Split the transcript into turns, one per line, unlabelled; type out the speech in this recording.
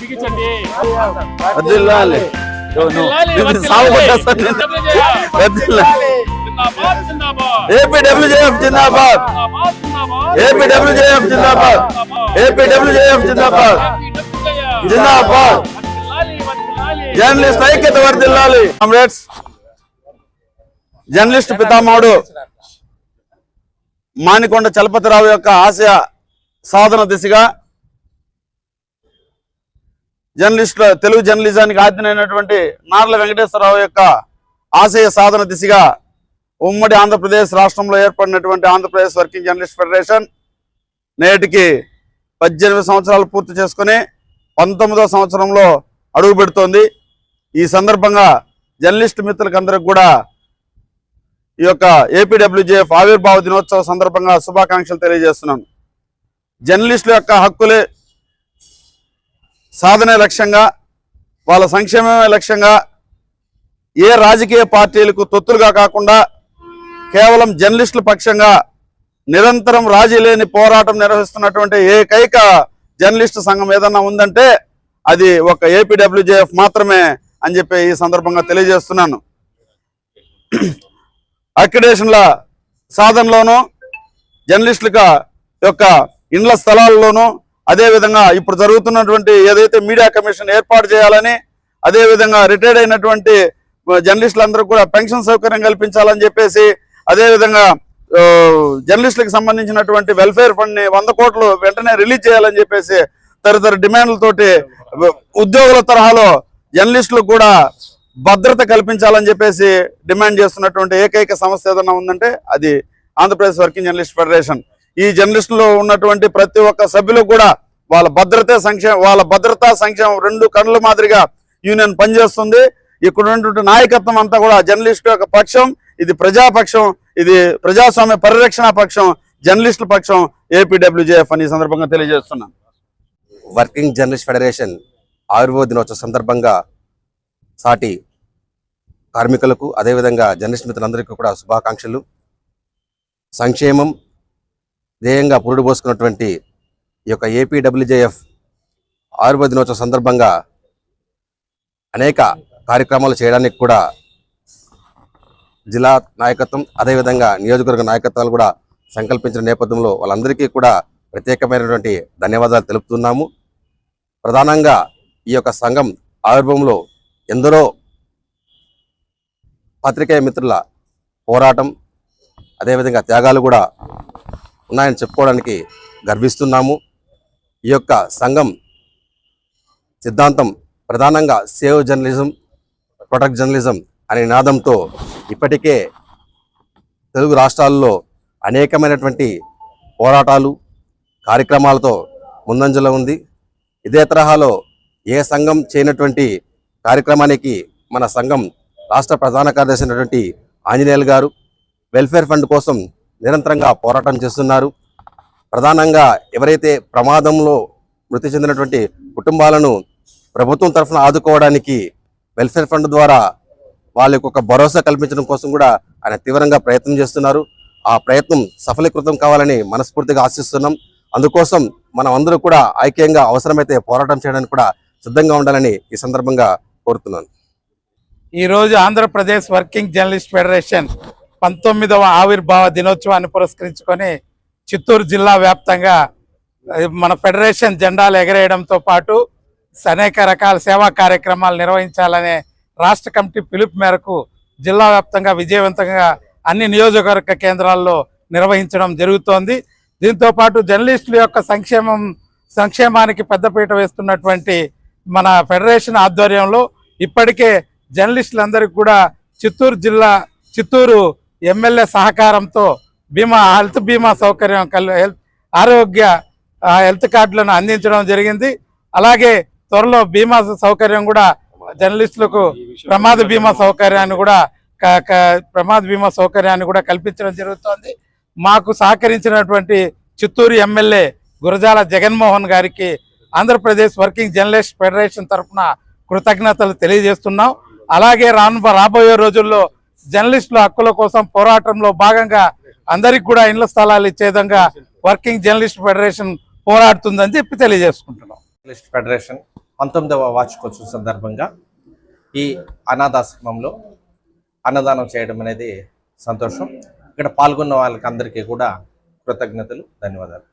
బిగించండి
వదిలాలి
జిందాబాద్, జిందాబాద్.
ఏపీడబ్ల్యూజేఎఫ్ జిందాబాద్
జిందాబాద్, జిందాబాద్.
ఏపీడబ్ల్యూజేఎఫ్ జిందాబాద్ ఏపీడబ్ల్యూజేఎఫ్ జిందాబాద్
APWJF.
జిందాబాద్.
వర్ధిల్లాలి, వర్ధిల్లాలి.
జర్నలిస్ట్ ఐక్యత వర్దిల్లాలి కామ్రేడ్స్ జర్నలిస్ట్ పితామహుడు మానికొండ చలపతిరావు యొక్క ఆశయ సాధన దిశగా జర్నలిస్టుల తెలుగు జర్నలిజానికి ఆద్యనైనటువంటి నార్ల వెంకటేశ్వరరావు యొక్క ఆశయ సాధన దిశగా ఉమ్మడి ఆంధ్రప్రదేశ్ రాష్ట్రంలో ఏర్పడినటువంటి ఆంధ్రప్రదేశ్ వర్కింగ్ జర్నలిస్ట్ ఫెడరేషన్ నేటికి పద్దెనిమిది సంవత్సరాలు పూర్తి చేసుకుని పంతొమ్మిదో సంవత్సరంలో అడుగు పెడుతోంది. ఈ సందర్భంగా జర్నలిస్ట్ మిత్రులకందరికి కూడా ఈ యొక్క ఏపీడబ్ల్యూజేఎఫ్ ఆవిర్భావ దినోత్సవ సందర్భంగా శుభాకాంక్షలు తెలియజేస్తున్నాను జర్నలిస్టుల యొక్క హక్కులే సాధనే లక్ష్యంగా వాళ్ళ సంక్షేమమే లక్ష్యంగా ఏ రాజకీయ పార్టీలకు తొత్తులుగా కాకుండా కేవలం జర్నలిస్టుల పక్షంగా నిరంతరం రాజీ లేని పోరాటం నిర్వహిస్తున్నటువంటి ఏకైక జర్నలిస్టు సంఘం ఏదన్నా ఉందంటే అది ఒక ఏపీడబ్ల్యూజేఎఫ్ మాత్రమే అని చెప్పి ఈ సందర్భంగా తెలియజేస్తున్నాను. అక్రిడేషన్ల సాధనలోనూ జర్నలిస్టుల యొక్క ఇండ్ల స్థలాల్లోనూ అదేవిధంగా ఇప్పుడు జరుగుతున్నటువంటి ఏదైతే మీడియా కమిషన్ ఏర్పాటు చేయాలని అదేవిధంగా రిటైర్డ్ అయినటువంటి జర్నలిస్టులందరూ కూడా పెన్షన్ సౌకర్యం కల్పించాలని చెప్పేసి అదేవిధంగా జర్నలిస్టులకు సంబంధించినటువంటి వెల్ఫేర్ ఫండ్ని వంద కోట్లు వెంటనే రిలీజ్ చేయాలని చెప్పేసి తదితర డిమాండ్లతోటి ఉద్యోగుల తరహాలో జర్నలిస్టులకు కూడా భద్రత కల్పించాలని చెప్పేసి డిమాండ్ చేస్తున్నటువంటి ఏకైక సమస్య ఏదన్నా ఉందంటే అది ఆంధ్రప్రదేశ్ వర్కింగ్ జర్నలిస్ట్ ఫెడరేషన్. ఈ జర్నలిస్టులో ఉన్నటువంటి ప్రతి ఒక్క సభ్యులకు కూడా వాళ్ళ భద్రత సంక్షేమ వాళ్ళ భద్రతా సంక్షేమం రెండు కనుల మాదిరిగా యూనియన్ పనిచేస్తుంది. ఇక్కడ ఉన్నటువంటి నాయకత్వం అంతా కూడా జర్నలిస్టు యొక్క పక్షం ఇది ప్రజాపక్షం ఇది ప్రజాస్వామ్య పరిరక్షణ పక్షం జర్నలిస్టుల పక్షం ఏపీడబ్ల్యూజేఎఫ్ అని ఈ సందర్భంగా తెలియజేస్తున్నాను.
వర్కింగ్ జర్నలిస్ట్ ఫెడరేషన్ ఆయుర్వేద దినోత్సవ సందర్భంగా సాటి కార్మికులకు అదేవిధంగా జర్నలిస్ట్ మిత్రులందరికీ కూడా శుభాకాంక్షలు. సంక్షేమం ధ్యేయంగా పురుడు పోసుకున్నటువంటి ఈ యొక్క ఏపీడబ్ల్యూజేఎఫ్ ఆయుర్వేద దినోత్సవ సందర్భంగా అనేక కార్యక్రమాలు చేయడానికి కూడా జిల్లా నాయకత్వం అదేవిధంగా నియోజకవర్గ నాయకత్వాలు కూడా సంకల్పించిన నేపథ్యంలో వాళ్ళందరికీ కూడా ప్రత్యేకమైనటువంటి ధన్యవాదాలు తెలుపుతున్నాము. ప్రధానంగా ఈ యొక్క సంఘం ఆవిర్భంలో ఎందరో పత్రికేయ మిత్రుల పోరాటం అదేవిధంగా త్యాగాలు కూడా ఉన్నాయని చెప్పుకోవడానికి గర్విస్తున్నాము. ఈ యొక్క సంఘం సిద్ధాంతం ప్రధానంగా సేవ్ జర్నలిజం ప్రొటెక్ట్ జర్నలిజం అనే నినాదంతో ఇప్పటికే తెలుగు రాష్ట్రాల్లో అనేకమైనటువంటి పోరాటాలు కార్యక్రమాలతో ముందంజలో ఉంది. ఇదే తరహాలో ఏ సంఘం చేయనటువంటి కార్యక్రమానికి మన సంఘం రాష్ట్ర ప్రధాన కార్యదర్శి అయినటువంటి ఆంజనేయులు గారు వెల్ఫేర్ ఫండ్ కోసం నిరంతరంగా పోరాటం చేస్తున్నారు. ప్రధానంగా ఎవరైతే ప్రమాదంలో మృతి చెందినటువంటి కుటుంబాలను ప్రభుత్వం తరఫున ఆదుకోవడానికి వెల్ఫేర్ ఫండ్ ద్వారా వాళ్ళకి ఒక భరోసా కల్పించడం కోసం కూడా ఆయన తీవ్రంగా ప్రయత్నం చేస్తున్నారు. ఆ ప్రయత్నం సఫలీకృతం కావాలని మనస్ఫూర్తిగా ఆశిస్తున్నాం. అందుకోసం మనం అందరూ కూడా ఐక్యంగా అవసరమైతే పోరాటం చేయడానికి కూడా సిద్ధంగా ఉండాలని ఈ సందర్భంగా కోరుతున్నాను.
ఈరోజు ఆంధ్రప్రదేశ్ వర్కింగ్ జర్నలిస్ట్ ఫెడరేషన్ పంతొమ్మిదవ ఆవిర్భావ దినోత్సవాన్ని పురస్కరించుకొని చిత్తూరు జిల్లా వ్యాప్తంగా మన ఫెడరేషన్ జెండాలు ఎగరేయడంతో పాటు అనేక రకాల సేవా కార్యక్రమాలు నిర్వహించాలనే రాష్ట్ర కమిటీ పిలుపు మేరకు జిల్లా వ్యాప్తంగా విజయవంతంగా అన్ని నియోజకవర్గ కేంద్రాల్లో నిర్వహించడం జరుగుతోంది. దీంతోపాటు జర్నలిస్టుల యొక్క సంక్షేమం సంక్షేమానికి పెద్దపీట వేస్తున్నటువంటి మన ఫెడరేషన్ ఆధ్వర్యంలో ఇప్పటికే జర్నలిస్టులందరికీ కూడా చిత్తూరు జిల్లా చిత్తూరు ఎమ్మెల్యే సహకారంతో బీమా హెల్త్ బీమా సౌకర్యం కల్ హెల్త్ ఆరోగ్య హెల్త్ కార్డులను అందించడం జరిగింది. అలాగే త్వరలో బీమా సౌకర్యం కూడా జర్నలిస్టులకు ప్రమాద బీమా సౌకర్యాన్ని కూడా ప్రమాద బీమా సౌకర్యాన్ని కూడా కల్పించడం జరుగుతోంది. మాకు సహకరించినటువంటి చిత్తూరు ఎమ్మెల్యే గురజాల జగన్మోహన్ గారికి ఆంధ్రప్రదేశ్ వర్కింగ్ జర్నలిస్ట్ ఫెడరేషన్ తరఫున కృతజ్ఞతలు తెలియజేస్తున్నాం. అలాగే రాను రాబోయే రోజుల్లో జర్నలిస్టుల హక్కుల కోసం పోరాటంలో భాగంగా అందరికి కూడా ఇండ్ల స్థలాలు ఇచ్చే విధంగా వర్కింగ్ జర్నలిస్ట్ ఫెడరేషన్ పోరాడుతుందని చెప్పి తెలియజేసుకుంటున్నాం.
జర్నలిస్ట్ ఫెడరేషన్ పంతొమ్మిదవ వార్షికోత్సవం సందర్భంగా ఈ అనాథాశ్రమంలో అన్నదానం చేయడం అనేది సంతోషం. ఇక్కడ పాల్గొన్న వాళ్ళకి అందరికీ కూడా కృతజ్ఞతలు ధన్యవాదాలు.